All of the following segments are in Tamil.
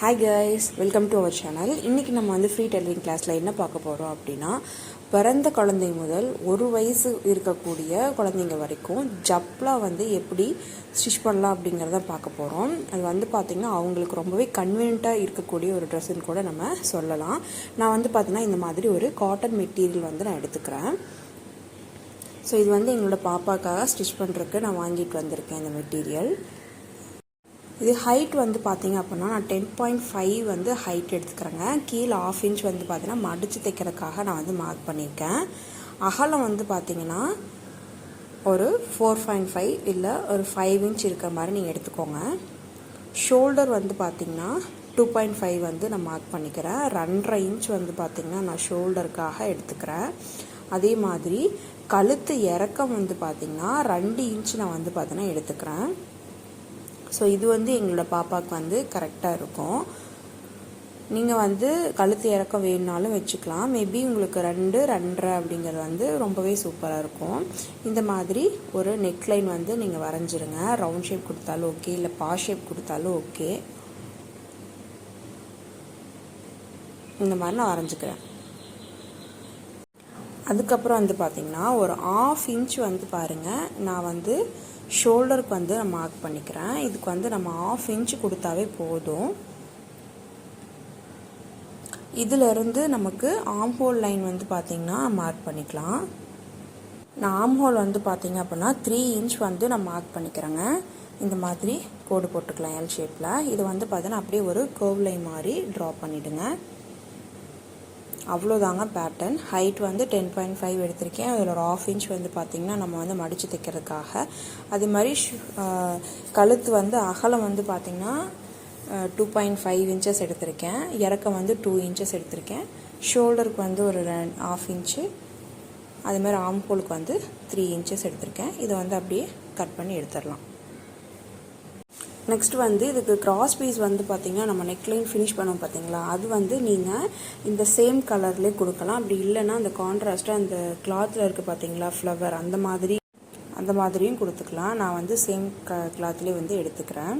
Hi guys welcome to our channel இன்றைக்கி நம்ம வந்து ஃப்ரீ டெய்லரிங் கிளாஸில் என்ன பார்க்க போகிறோம் அப்படின்னா பிறந்த குழந்தை முதல் ஒரு வயசு இருக்கக்கூடிய குழந்தைங்க வரைக்கும் ஜப்லாம் வந்து எப்படி ஸ்டிச் பண்ணலாம் அப்படிங்கிறத பார்க்க போகிறோம் அது வந்து பார்த்திங்கன்னா அவங்களுக்கு ரொம்பவே கன்வீனியண்ட்டாக இருக்கக்கூடிய ஒரு ட்ரெஸ்ஸுன்னு கூட நம்ம சொல்லலாம். நான் வந்து பார்த்திங்கன்னா இந்த மாதிரி ஒரு காட்டன் மெட்டீரியல் வந்து நான் எடுத்துக்கிறேன். ஸோ இது வந்து எங்களோட பாப்பாக்காக ஸ்டிச் பண்ணுறதுக்கு நான் வாங்கிட்டு வந்திருக்கேன் இந்த மெட்டீரியல் இது ஹைட் வந்து பார்த்தீங்க அப்படின்னா நான் டென் பாயிண்ட் ஃபைவ் வந்து ஹைட் எடுத்துக்கிறேங்க. கீழே ஆஃப் இன்ச் வந்து பார்த்தீங்கன்னா மடித்து தைக்கிறதுக்காக நான் வந்து மார்க் பண்ணியிருக்கேன். அகலம் வந்து பார்த்தீங்கன்னா ஒரு ஃபோர் பாயிண்ட் ஃபைவ் இல்லை ஒரு ஃபைவ் இன்ச் இருக்கிற மாதிரி நீங்கள் எடுத்துக்கோங்க. ஷோல்டர் வந்து பார்த்தீங்கன்னா டூ பாயிண்ட் ஃபைவ் வந்து நான் மார்க் பண்ணிக்கிறேன். ரெண்டரை இன்ச் வந்து பார்த்திங்கன்னா நான் ஷோல்டருக்காக எடுத்துக்கிறேன். அதே மாதிரி கழுத்து இறக்கம் வந்து பார்த்திங்கன்னா ரெண்டு இன்ச் நான் வந்து பார்த்தீங்கன்னா எடுத்துக்கிறேன். ஸோ இது வந்து எங்களோட பாப்பாவுக்கு வந்து கரெக்டாக இருக்கும். நீங்கள் வந்து கழுத்து இறக்கம் வேணுனாலும் வச்சுக்கலாம். மேபி உங்களுக்கு ரெண்டு ரெண்டரை அப்படிங்கிறது வந்து ரொம்பவே சூப்பராக இருக்கும். இந்த மாதிரி ஒரு நெக்லைன் வந்து நீங்கள் வரைஞ்சிருங்க. ரவுண்ட் ஷேப் கொடுத்தாலும் ஓகே இல்லை பா ஷேப் கொடுத்தாலும் ஓகே இந்த மாதிரி நான் வரைஞ்சிக்கிறேன். அதுக்கப்புறம் வந்து பார்த்திங்கன்னா ஒரு ஆஃப் இன்ச் வந்து பாருங்கள் நான் வந்து ஷோல்டருக்கு வந்து நான் மார்க் பண்ணிக்கிறேன். இதுக்கு வந்து நம்ம ஆஃப் இன்ச் கொடுத்தாவே போதும். இதிலிருந்து நமக்கு ஆம் ஹோல் லைன் வந்து பார்த்திங்கன்னா மார்க் பண்ணிக்கலாம். நான் ஆம் ஹோல் வந்து பார்த்திங்க அப்படின்னா த்ரீ இன்ச் வந்து நான் மார்க் பண்ணிக்கிறேங்க. இந்த மாதிரி கோடு போட்டுக்கலாம் எல் ஷேப்பில் இது வந்து பார்த்தீங்கன்னா அப்படியே ஒரு கர்வ் லைன் மாதிரி ட்ரா பண்ணிவிடுங்க அவ்வளோதாங்க பேட்டர்ன் ஹைட் வந்து டென் பாயிண்ட் ஃபைவ் எடுத்திருக்கேன். அதில் ஒரு ஆஃப் இன்ச் வந்து பார்த்திங்கன்னா நம்ம வந்து மடித்து தைக்கிறதுக்காக. அதே மாதிரி கழுத்து வந்து அகலம் வந்து பார்த்திங்கன்னா டூ பாயிண்ட் ஃபைவ் இன்ச்சஸ் எடுத்திருக்கேன். இறக்கம் வந்து டூ இன்ச்சஸ் எடுத்திருக்கேன். ஷோல்டருக்கு வந்து ஒரு ஆஃப் இன்ச்சு அதேமாதிரி ஆம்போலுக்கு வந்து த்ரீ இன்ச்சஸ் எடுத்திருக்கேன். இதை வந்து அப்படியே கட் பண்ணி எடுத்துடலாம். நெக்ஸ்ட் வந்து இதுக்கு கிராஸ் பீஸ் வந்து பார்த்தீங்கன்னா நம்ம நெக்லைன் ஃபினிஷ் பண்ணுவோம் பார்த்தீங்களா அது வந்து நீங்கள் இந்த சேம் கலர்லேயே கொடுக்கலாம். அப்படி இல்லைன்னா அந்த கான்ட்ராஸ்ட்டாக அந்த கிளாத்தில் இருக்குது பார்த்தீங்களா ஃப்ளவர் அந்த மாதிரி அந்த மாதிரியும் கொடுத்துக்கலாம். நான் வந்து சேம் க கிளாத்லேயே வந்து எடுத்துக்கிறேன்.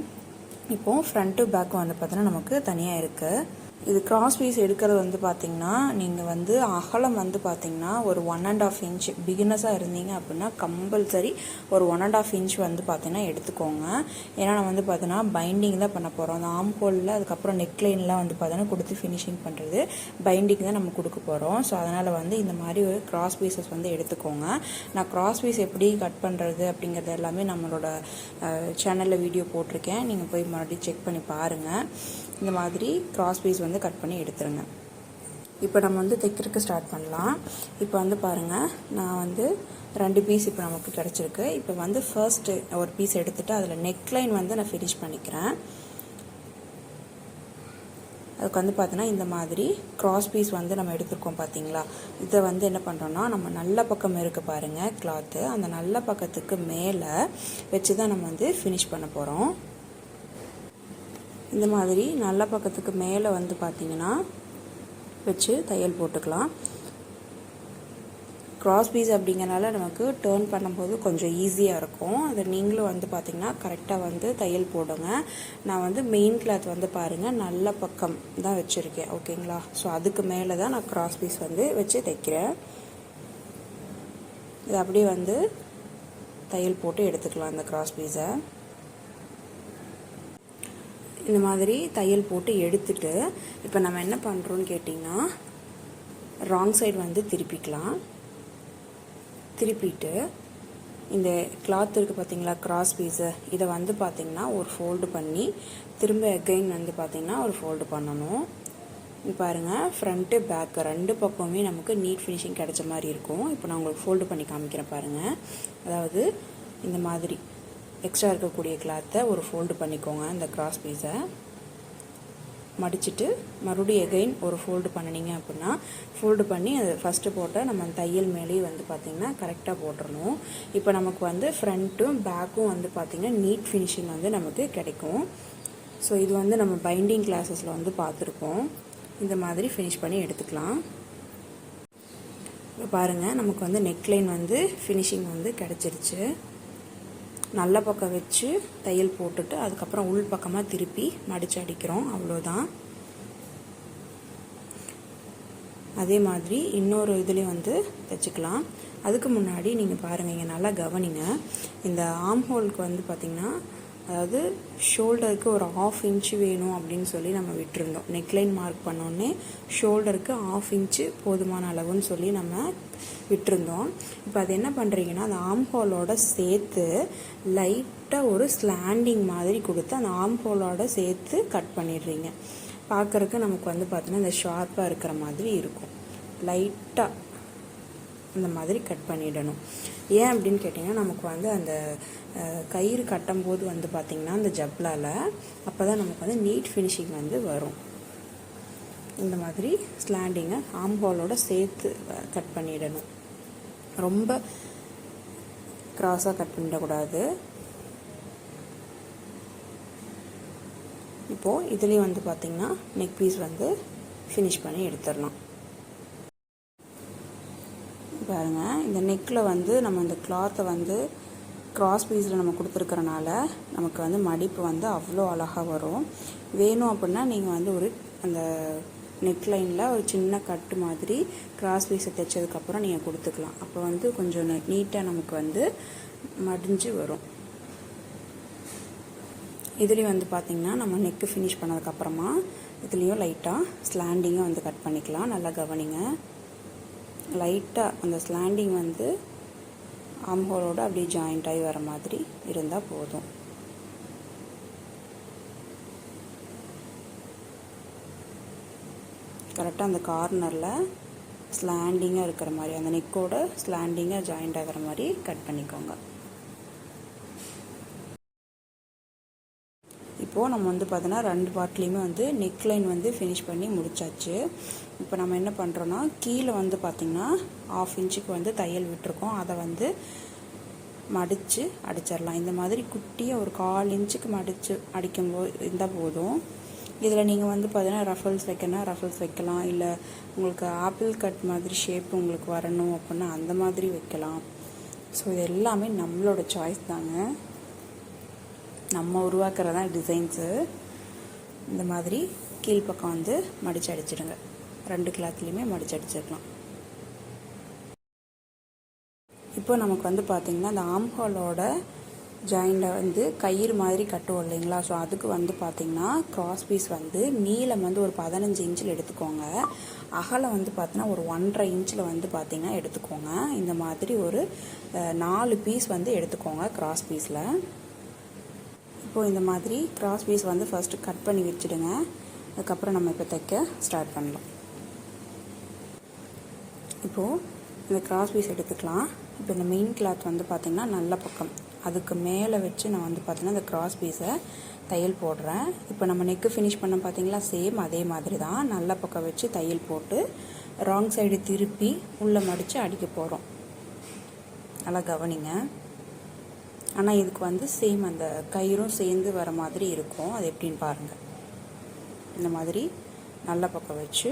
இப்போது ஃப்ரண்ட்டு பேக் வந்து பார்த்தீங்கன்னா நமக்கு தனியாக இருக்குது இது கிராஸ் பீஸ் எடுக்கிறது வந்து பார்த்தீங்கன்னா நீங்கள் வந்து அகலம் வந்து பார்த்தீங்கன்னா ஒரு ஒன் அண்ட் ஆஃப் இன்ச் பிகினஸாக இருந்தீங்க அப்படின்னா கம்பல்சரி ஒரு ஒன் அண்ட் ஆஃப் இன்ச் வந்து பார்த்தீங்கன்னா எடுத்துக்கோங்க. ஏன்னா நம்ம வந்து பார்த்தீங்கன்னா பைண்டிங் தான் பண்ண போகிறோம் அந்த ஆம் ஹோலில் அதுக்கப்புறம் நெக்லைன்லாம் வந்து பார்த்தீங்கன்னா கொடுத்து ஃபினிஷிங் பண்ணுறது பைண்டிங் தான் நம்ம கொடுக்க போகிறோம் ஸோ அதனால் வந்து இந்த மாதிரி ஒரு கிராஸ் பீசஸ் வந்து எடுத்துக்கோங்க. நான் கிராஸ் பீஸ் எப்படி கட் பண்ணுறது அப்படிங்கிறது எல்லாமே நம்மளோட சேனலில் வீடியோ போட்டிருக்கேன். நீங்கள் போய் மறுபடியும் செக் பண்ணி பாருங்கள் இந்த மாதிரி கிராஸ் பீஸ் வந்து கட் பண்ணி எடுத்துருங்க. இப்போ நம்ம வந்து தைக்கிறதுக்கு ஸ்டார்ட் பண்ணலாம். இப்போ வந்து பாருங்கள் நான் வந்து ரெண்டு பீஸ் இப்போ நமக்கு கிடச்சிருக்கு. இப்போ வந்து ஃபர்ஸ்ட்டு ஒரு பீஸ் எடுத்துகிட்டு அதில் நெக்லைன் வந்து நான் ஃபினிஷ் பண்ணிக்கிறேன். அதுக்கு வந்து பார்த்தோன்னா இந்த மாதிரி கிராஸ் பீஸ் வந்து நம்ம எடுத்துருக்கோம் பார்த்தீங்களா இதை வந்து என்ன பண்ணுறோன்னா நம்ம நல்ல பக்கம் இருக்குது பாருங்கள் கிளாத்து அந்த நல்ல பக்கத்துக்கு மேலே வச்சு தான் நம்ம வந்து ஃபினிஷ் பண்ண போகிறோம் இந்த மாதிரி நல்ல பக்கத்துக்கு மேலே வந்து பார்த்திங்கன்னா வச்சு தையல் போட்டுக்கலாம். க்ராஸ் பீஸ் அப்படிங்கிறனால நமக்கு டேர்ன் பண்ணும்போது கொஞ்சம் ஈஸியாக இருக்கும். அதை நீங்களும் வந்து பார்த்திங்கன்னா கரெக்டாக வந்து தையல் போடுங்க. நான் வந்து மெயின் கிளாத் வந்து பாருங்கள் நல்ல பக்கம் தான் வச்சுருக்கேன். ஓகேங்களா ஸோ அதுக்கு மேலே தான் நான் க்ராஸ் பீஸ் வந்து வச்சு தைக்கிறேன். இது அப்படியே வந்து தையல் போட்டு எடுத்துக்கலாம் அந்த க்ராஸ் பீஸை இந்த மாதிரி தையல் போட்டு எடுத்துட்டு இப்போ நம்ம என்ன பண்ணுறோன்னு கேட்டிங்கன்னா ராங் சைடு வந்து திருப்பிக்கலாம். திருப்பிட்டு இந்த கிளாத் இருக்குது பார்த்தீங்களா கிராஸ் பீஸு இதை வந்து பார்த்திங்கன்னா ஒரு ஃபோல்டு பண்ணி திரும்ப எகைன் வந்து பார்த்திங்கன்னா ஒரு ஃபோல்டு பண்ணணும். பாருங்கள் ஃப்ரண்ட்டு பேக்கு ரெண்டு பக்கமுமே நமக்கு நீட் ஃபினிஷிங் கிடைச்ச மாதிரி இருக்கும். இப்போ நான் உங்களுக்கு ஃபோல்டு பண்ணி காமிக்கிறேன் பாருங்கள் அதாவது இந்த மாதிரி. எக்ஸ்ட்ரா இருக்கக்கூடிய கிளாத்தை ஒரு ஃபோல்டு பண்ணிக்கோங்க இந்த கிராஸ் பீஸை மடிச்சுட்டு மறுபடியும் எகைன் ஒரு ஃபோல்டு பண்ணினீங்க அப்படின்னா ஃபோல்டு பண்ணி அது ஃபஸ்ட்டு போட்டால் நம்ம தையல் மேலேயே வந்து பார்த்திங்கன்னா கரெக்டாக போட்டுடணும் இப்போ நமக்கு வந்து ஃப்ரண்ட்டும் பேக்கும் வந்து பார்த்திங்கன்னா நீட் ஃபினிஷிங் வந்து நமக்கு கிடைக்கும். ஸோ இது வந்து நம்ம பைண்டிங் கிளாஸஸில் வந்து பார்த்துருப்போம் இந்த மாதிரி ஃபினிஷ் பண்ணி எடுத்துக்கலாம். இப்போ பாருங்கள் நமக்கு வந்து நெக்லைன் வந்து ஃபினிஷிங் வந்து கிடச்சிருச்சு. நல்ல பக்கம் வச்சு தையல் போட்டுட்டு அதுக்கப்புறம் உள் பக்கமாக திருப்பி மடிச்சு அடிக்கிறோம். அவ்வளோதான் அதே மாதிரி இன்னொரு இதுலேயும் வந்து தைச்சிக்கலாம். அதுக்கு முன்னாடி நீங்கள் பாருங்கள் இங்கே நல்லா கவனிங்க. இந்த ஆம் ஹோலுக்கு வந்து பார்த்திங்கன்னா அதாவது ஷோல்டருக்கு ஒரு ஆஃப் இன்ச்சு வேணும் அப்படின்னு சொல்லி நம்ம விட்டுருந்தோம். நெக்லைன் மார்க் பண்ணோடனே ஷோல்டருக்கு ஆஃப் இன்ச்சு போதுமான அளவுன்னு சொல்லி நம்ம விட்டுருந்தோம். இப்போ அது என்ன பண்ணுறீங்கன்னா அந்த ஆம்ஹோலோட சேர்த்து லைட்டாக ஒரு ஸ்லாண்டிங் மாதிரி கொடுத்து அந்த ஆம்ஹோலோட சேர்த்து கட் பண்ணிடுறீங்க. பார்க்குறக்கு நமக்கு வந்து பார்த்தீங்கன்னா இந்த ஷார்ப்பாக இருக்கிற மாதிரி இருக்கும். லைட்டாக அந்த மாதிரி கட் பண்ணிடணும். ஏன் அப்படின்னு கேட்டிங்கன்னா நமக்கு வந்து அந்த கயிறு கட்டும்போது வந்து பார்த்திங்கன்னா அந்த ஜப்லால் அப்போ தான் நமக்கு வந்து நீட் ஃபினிஷிங் வந்து வரும். இந்த மாதிரி ஸ்லாண்டிங்கை ஆம்ஹோலோட சேர்த்து கட் பண்ணிடணும். ரொம்ப க்ராஸாக கட் பண்ணிடக்கூடாது. இப்போது இதுலேயும் வந்து பார்த்திங்கன்னா நெக் பீஸ் வந்து ஃபினிஷ் பண்ணி எடுத்துடலாம். பாருங்கள் இந்த நெக்கில் வந்து நம்ம இந்த கிளாத்தை வந்து க்ராஸ் பீஸில் நம்ம கொடுத்துருக்கறனால நமக்கு வந்து மடிப்பு வந்து அவ்வளோ அழகாக வரும். வேணும் அப்படின்னா நீங்கள் வந்து ஒரு அந்த நெக்லைனில் ஒரு சின்ன கட்டு மாதிரி கிராஸ் பீஸை தைச்சதுக்கப்புறம் நீங்கள் கொடுத்துக்கலாம். அப்போ வந்து கொஞ்சம் நீட்டாக நமக்கு வந்து மடிஞ்சு வரும். இதுலேயும் வந்து பார்த்திங்கன்னா நம்ம நெக்கு ஃபினிஷ் பண்ணதுக்கப்புறமா இதுலேயும் லைட்டாக ஸ்லாண்டிங்காக வந்து கட் பண்ணிக்கலாம். நல்லா கவனிங்க. லைட்டாக அந்த ஸ்லாண்டிங் வந்து ஆம்ஹோலோடு அப்படியே ஜாயிண்ட் ஆகி வர மாதிரி இருந்தால் போதும். கரெக்டாக அந்த கார்னரில் ஸ்லாண்டிங்காக இருக்கிற மாதிரி அந்த நெக்கோட ஸ்லாண்டிங்காக ஜாயிண்ட் ஆகிற மாதிரி கட் பண்ணிக்கோங்க. இப்போது நம்ம வந்து பார்த்தோன்னா ரெண்டு பார்ட்லேயுமே வந்து நெக் லைன் வந்து ஃபினிஷ் பண்ணி முடிச்சாச்சு. இப்போ நம்ம என்ன பண்ணுறோன்னா கீழே வந்து பார்த்திங்கன்னா ஆஃப் இன்ச்சுக்கு வந்து தையல் விட்டுருக்கோம். அதை வந்து மடித்து அடிச்சிடலாம். இந்த மாதிரி குட்டியாக ஒரு கால் இன்ச்சுக்கு மடித்து அடிக்கும்போது இருந்தால் போதும். இதில் நீங்கள் வந்து பார்த்தீங்கன்னா ரஃபல்ஸ் வைக்கணும் ரஃபல்ஸ் வைக்கலாம். இல்லை உங்களுக்கு ஆப்பிள் கட் மாதிரி ஷேப் உங்களுக்கு வரணும் அப்படின்னா அந்த மாதிரி வைக்கலாம். ஸோ இது எல்லாமே நம்மளோட சாய்ஸ் தாங்க. நம்ம உருவாக்குறதான் டிசைன்ஸு இந்த மாதிரி கீழ்ப்பக்கம் வந்து மடித்து அடிச்சிடுங்க. ரெண்டு கிளாத்லேயுமே மடித்து அடிச்சிடலாம். இப்போ நமக்கு வந்து பார்த்திங்கன்னா அந்த ஆம்ஹாலோட ஜாயிண்டை வந்து கயிறு மாதிரி கட்டுவோம் இல்லைங்களா? ஸோ அதுக்கு வந்து பார்த்திங்கன்னா கிராஸ் பீஸ் வந்து நீளம் வந்து ஒரு பதினஞ்சு இன்ச்சில் எடுத்துக்கோங்க. அகலம் வந்து பார்த்தீங்கன்னா ஒரு ஒன்றரை இன்ச்சில் வந்து பார்த்திங்கன்னா எடுத்துக்கோங்க. இந்த மாதிரி ஒரு நாலு பீஸ் வந்து எடுத்துக்கோங்க கிராஸ் பீஸில் இப்போது இந்த மாதிரி கிராஸ் பீஸ் வந்து ஃபஸ்ட்டு கட் பண்ணி வச்சுடுங்க. அதுக்கப்புறம் நம்ம இப்போ தைக்க ஸ்டார்ட் பண்ணலாம். இப்போது இந்த கிராஸ் பீஸ் எடுத்துக்கலாம். இப்போ இந்த மெயின் கிளாத் வந்து பார்த்திங்கன்னா நல்ல பக்கம். அதுக்கு மேலே வச்சு நான் வந்து பார்த்திங்கன்னா இந்த கிராஸ் பீஸை தையல் போடுறேன். இப்போ நம்ம நெக்கு ஃபினிஷ் பண்ண பார்த்திங்களா சேம் அதே மாதிரி தான் நல்ல பக்கம் வச்சு தையல் போட்டு ராங் சைடு திருப்பி உள்ளே மடித்து அடிக்க போகிறோம் நல்லா கவனிங்க. ஆனால் இதுக்கு வந்து சேம் அந்த கயிறும் சேர்ந்து வர மாதிரி இருக்கும். அது எப்படின்னு பாருங்கள் இந்த மாதிரி நல்ல பக்கம் வச்சு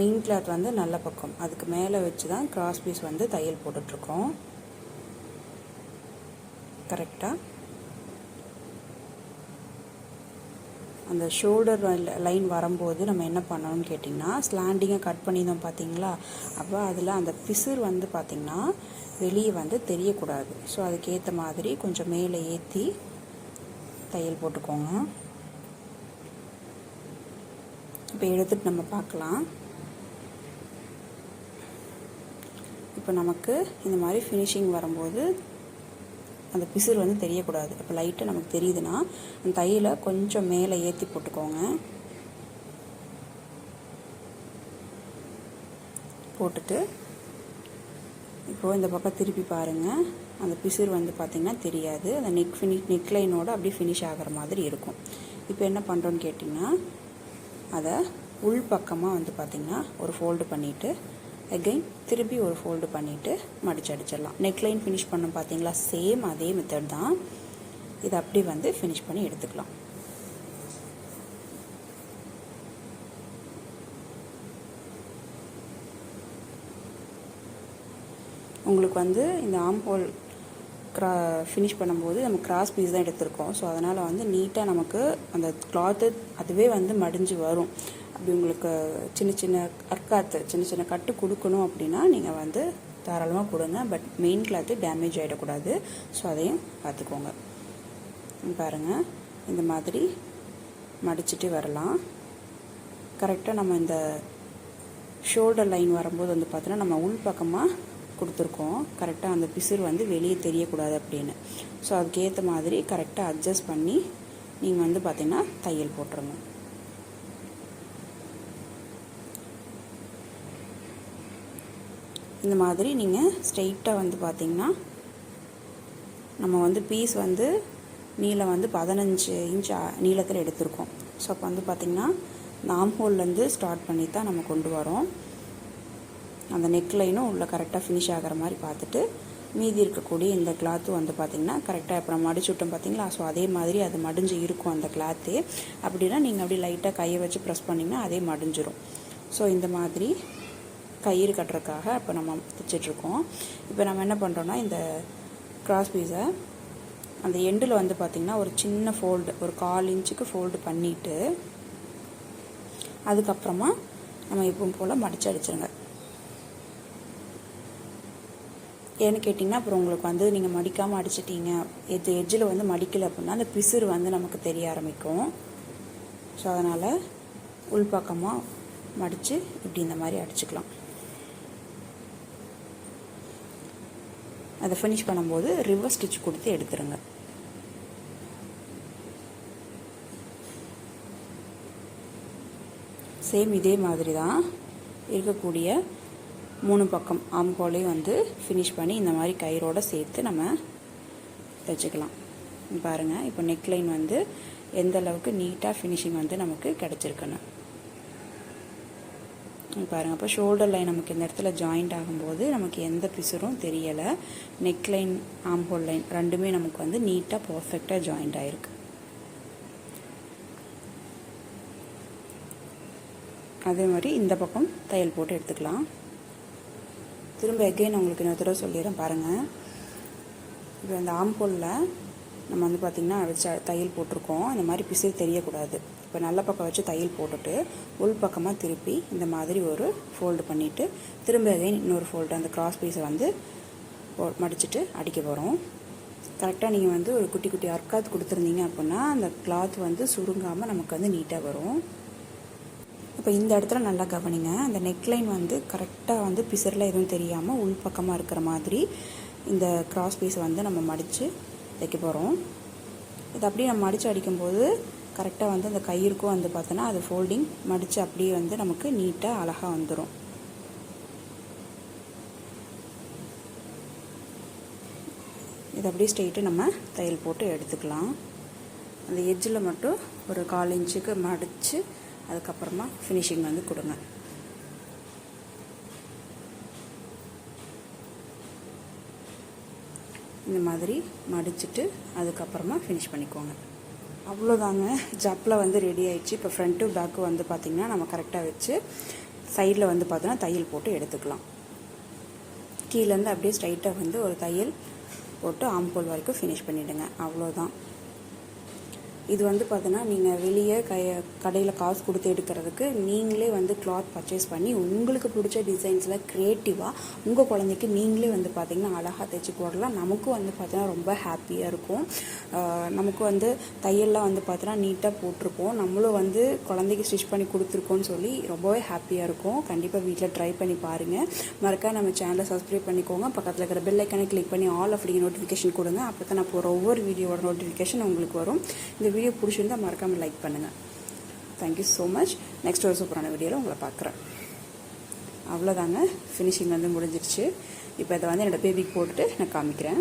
மெயின் கிளாத் வந்து நல்ல பக்கம். அதுக்கு மேலே வச்சு தான் கிராஸ் பீஸ் வந்து தையல் போட்டுட்ருக்கோம். கரெக்டாக அந்த ஷோல்டர் லைன் வரும்போது நம்ம என்ன பண்ணணும்னு கேட்டிங்கன்னா ஸ்லாண்டிங்காக கட் பண்ணியிருந்தோம் பார்த்தீங்களா அப்போ அதில் அந்த பிசுர் வந்து பார்த்திங்கன்னா வெளியே வந்து தெரியக்கூடாது. ஸோ அதுக்கேற்ற மாதிரி கொஞ்சம் மேலே ஏற்றி தையல் போட்டுக்கோங்க. இப்போ எடுத்துட்டு நம்ம பார்க்கலாம். இப்போ நமக்கு இந்த மாதிரி ஃபினிஷிங் வரும்போது அந்த பிசுறு வந்து தெரியக்கூடாது. இப்போ லைட்டாக நமக்கு தெரியுதுன்னா அந்த தையலை கொஞ்சம் மேலே ஏற்றி போட்டுக்கோங்க. போட்டுட்டு இப்போது இந்த பக்கம் திருப்பி பாருங்கள் அந்த பிசுறு வந்து பார்த்திங்கன்னா தெரியாது. அந்த நெக் ஃபினி நெக்லைனோட அப்படியே ஃபினிஷ் ஆகிற மாதிரி இருக்கும். இப்போ என்ன பண்ணுறோன்னு கேட்டிங்கன்னா அதை உள் பக்கமாக வந்து பார்த்திங்கன்னா ஒரு ஃபோல்டு பண்ணிவிட்டு அகைன் திருப்பி ஒரு ஃபோல்டு பண்ணிவிட்டு மடிச்சு அடிச்சிடலாம். நெக்லைன் ஃபினிஷ் பண்ண பார்த்தீங்களா சேம் அதே மெத்தட் தான். இதை அப்படி வந்து ஃபினிஷ் பண்ணி எடுத்துக்கலாம். உங்களுக்கு வந்து இந்த ஆம் ஹோல் க்ரா ஃபினிஷ் பண்ணும்போது நம்ம கிராஸ் பீஸ் தான் எடுத்திருக்கோம். ஸோ அதனால் வந்து நீட்டாக நமக்கு அந்த கிளாத்து அதுவே வந்து மடிஞ்சு வரும். அப்படி உங்களுக்கு சின்ன சின்ன அர்க்காத்து சின்ன சின்ன கட்டு கொடுக்கணும் அப்படின்னா நீங்கள் வந்து தாராளமாக கொடுங்க. பட் மெயின் கிளாத்து டேமேஜ் ஆகிடக்கூடாது ஸோ அதையும் பார்த்துக்கோங்க. பாருங்கள் இந்த மாதிரி மடிச்சுட்டு வரலாம். கரெக்டாக நம்ம இந்த ஷோல்டர் லைன் வரும்போது வந்து பார்த்தோன்னா நம்ம உள் பக்கமாக கொடுத்துருக்கோம். கரெக்டாக அந்த பிசுறு வந்து வெளியே தெரியக்கூடாது அப்படின்னு. ஸோ அதுக்கேற்ற மாதிரி கரெக்டாக அட்ஜஸ்ட் பண்ணி நீங்கள் வந்து பார்த்திங்கன்னா தையல் போட்டுருங்க. இந்த மாதிரி நீங்கள் ஸ்ட்ரெயிட்டாக வந்து பார்த்திங்கன்னா நம்ம வந்து பீஸ் வந்து நீளம் வந்து பதினஞ்சு இன்ச் நீளத்தில் எடுத்திருக்கோம். ஸோ அப்போ வந்து பார்த்திங்கன்னா நாம் ஹோல்லேருந்து ஸ்டார்ட் பண்ணி தான் நம்ம கொண்டு வரோம். அந்த நெக்லைனும் உள்ளே கரெக்டாக ஃபினிஷ் ஆகிற மாதிரி பார்த்துட்டு மீதி இருக்கக்கூடிய இந்த கிளாத்தும் வந்து பார்த்திங்கன்னா கரெக்டாக இப்போ நம்ம மடிச்சு விட்டோம் பார்த்தீங்களா? ஸோ அதே மாதிரி அது மடிஞ்சு இருக்கும் அந்த கிளாத்தே அப்படின்னா நீங்கள் அப்படி லைட்டாக கையை வச்சு ப்ரெஸ் பண்ணிங்கன்னா அதே மடிஞ்சிரும். ஸோ இந்த மாதிரி கயிறு கட்டுறதுக்காக இப்போ நம்ம தைச்சிட்ருக்கோம் இப்போ நம்ம என்ன பண்ணுறோன்னா இந்த கிராஸ் பீஸை அந்த எண்டில் வந்து பார்த்திங்கன்னா ஒரு சின்ன ஃபோல்டு ஒரு கால் இன்ச்சுக்கு ஃபோல்டு பண்ணிவிட்டு அதுக்கப்புறமா நம்ம எப்பவும் போல் மடிச்சு அடிச்சிருங்க. ஏன்னு கேட்டிங்கன்னா அப்புறம் உங்களுக்கு வந்து நீங்கள் மடிக்காமல் அடிச்சிட்டீங்க. எது எஜ்ஜில் வந்து மடிக்கலை அப்படின்னா அந்த பிசுறு வந்து நமக்கு தெரிய ஆரம்பிக்கும். ஸோ அதனால் உள்பக்கமாக மடித்து இப்படி இந்த மாதிரி அடிச்சுக்கலாம். அதை ஃபினிஷ் பண்ணும்போது ரிவர்ஸ் ஸ்டிச் கொடுத்து எடுத்துருங்க. சேம் இதே மாதிரி தான் இருக்கக்கூடிய மூணு பக்கம் ஆம்கோலையும் வந்து ஃபினிஷ் பண்ணி இந்த மாதிரி கயிறோடு சேர்த்து நம்ம தைச்சிக்கலாம் பாருங்கள் இப்போ நெக்லைன் வந்து எந்த அளவுக்கு நீட்டாக ஃபினிஷிங் வந்து நமக்கு கிடச்சிருக்குன்னு. பாருங்கள் அப்போ ஷோல்டர் லைன் நமக்கு இந்த இடத்துல ஜாயிண்ட் ஆகும்போது நமக்கு எந்த பிசுரும் தெரியலை. நெக் லைன் ஆம்ஹோல் லைன் ரெண்டுமே நமக்கு வந்து நீட்டாக பர்ஃபெக்டாக ஜாயிண்ட் ஆகிருக்கு அதே மாதிரி இந்த பக்கம் தையல் போட்டு எடுத்துக்கலாம். திரும்ப எகெயின் உங்களுக்கு இன்னொரு தடவை சொல்லிடுறேன் பாருங்கள் இப்போ இந்த ஆம்போலில் நம்ம வந்து பார்த்திங்கன்னா வச்சு தையல் போட்டிருக்கோம். இந்த மாதிரி பிசிறு தெரியக்கூடாது. இப்போ நல்ல பக்கம் வச்சு தையல் போட்டுட்டு உள் பக்கமாக திருப்பி இந்த மாதிரி ஒரு ஃபோல்டு பண்ணிவிட்டு திரும்ப அகைன் இன்னொரு ஃபோல்டு அந்த கிராஸ் பீஸை வந்து மடிச்சுட்டு அடிக்க போகிறோம் கரெக்டாக நீங்கள் வந்து ஒரு குட்டி குட்டி அர்க்காத் கொடுத்துருந்தீங்க அப்படின்னா அந்த கிளாத் வந்து சுருங்காமல் நமக்கு வந்து நீட்டாக வரும். இப்போ இந்த இடத்துல நல்லா கவனிங்க. அந்த நெக்லைன் வந்து கரெக்டாக வந்து பிசரில் எதுவும் தெரியாமல் உள்பக்கமாக இருக்கிற மாதிரி இந்த கிராஸ் பீஸ் வந்து நம்ம மடித்து தைக்க போகிறோம் இது அப்படியே நம்ம மடித்து அடிக்கும்போது கரெக்டாக வந்து அந்த கயிறுக்கும் வந்து பார்த்தோன்னா அது ஃபோல்டிங் மடித்து அப்படியே வந்து நமக்கு நீட்டாக அழகாக வந்துடும் இது அப்படியே ஸ்ட்ரெயிட்டு நம்ம தையல் போட்டு எடுத்துக்கலாம். அந்த எஜ்ஜில் மட்டும் ஒரு கால் இன்ச்சுக்கு மடித்து அதுக்கப்புறமா ஃபினிஷிங் வந்து கொடுங்க. இந்த மாதிரி மடிச்சுட்டு அதுக்கப்புறமா ஃபினிஷ் பண்ணிக்கோங்க. அவ்வளோதாங்க. ஜப்பில் வந்து ரெடி ஆயிடுச்சு. இப்போ ஃப்ரண்ட் டு பேக்கு வந்து பார்த்திங்கன்னா நம்ம கரெக்டாக வச்சு சைடில் வந்து பார்த்தோன்னா தையல் போட்டு எடுத்துக்கலாம். கீழேருந்து அப்படியே ஸ்ட்ரைட்டாக வந்து ஒரு தையல் போட்டு ஆம்போல் வரைக்கும் ஃபினிஷ் பண்ணிவிடுங்க அவ்வளோதான். இது வந்து பார்த்தீங்கன்னா நீங்கள் வெளியே கைய கடையில் காசு கொடுத்து எடுக்கிறதுக்கு நீங்களே வந்து கிளாத் பர்ச்சேஸ் பண்ணி உங்களுக்கு பிடிச்ச டிசைன்ஸில் க்ரியேட்டிவாக உங்கள் குழந்தைக்கு நீங்களே வந்து பார்த்திங்கன்னா அழகாக தைச்சி போடலாம். நமக்கும் வந்து பார்த்தீங்கன்னா ரொம்ப ஹாப்பியாக இருக்கும். நமக்கு வந்து தையல்லாம் வந்து பார்த்தோன்னா நீட்டாக போட்டிருப்போம். நம்மளும் வந்து குழந்தைக்கு ஸ்டிச் பண்ணி கொடுத்துருக்கோன்னு சொல்லி ரொம்பவே ஹாப்பியாக இருக்கும். கண்டிப்பாக வீட்டில் ட்ரை பண்ணி பாருங்கள் மறக்காம நம்ம சேனலை சப்ஸ்கிரைப் பண்ணிக்கோங்க. பக்கத்தில் இருக்கிற பெல் ஐக்கனை கிளிக் பண்ணி ஆல் அப்படிங்கிற நோட்டிஃபிகேஷன் கொடுங்க. அப்போ தான் நான் போகிற ஒவ்வொரு வீடியோட நோட்டிஃபிகேஷன் உங்களுக்கு வரும். இந்த வீடியோ பிடிச்சிருந்தா மறக்காமல் லைக் பண்ணுங்கள் தேங்க்யூ ஸோ மச் நெக்ஸ்ட் ஒரு சூப்பரான வீடியோவில் உங்களை பார்க்குறேன். அவ்வளோதாங்க ஃபினிஷிங் வந்து முடிஞ்சிருச்சு. இப்போ இதை வந்து என்னோடய பேபிக்கு போட்டுட்டு நான் காமிக்கிறேன்.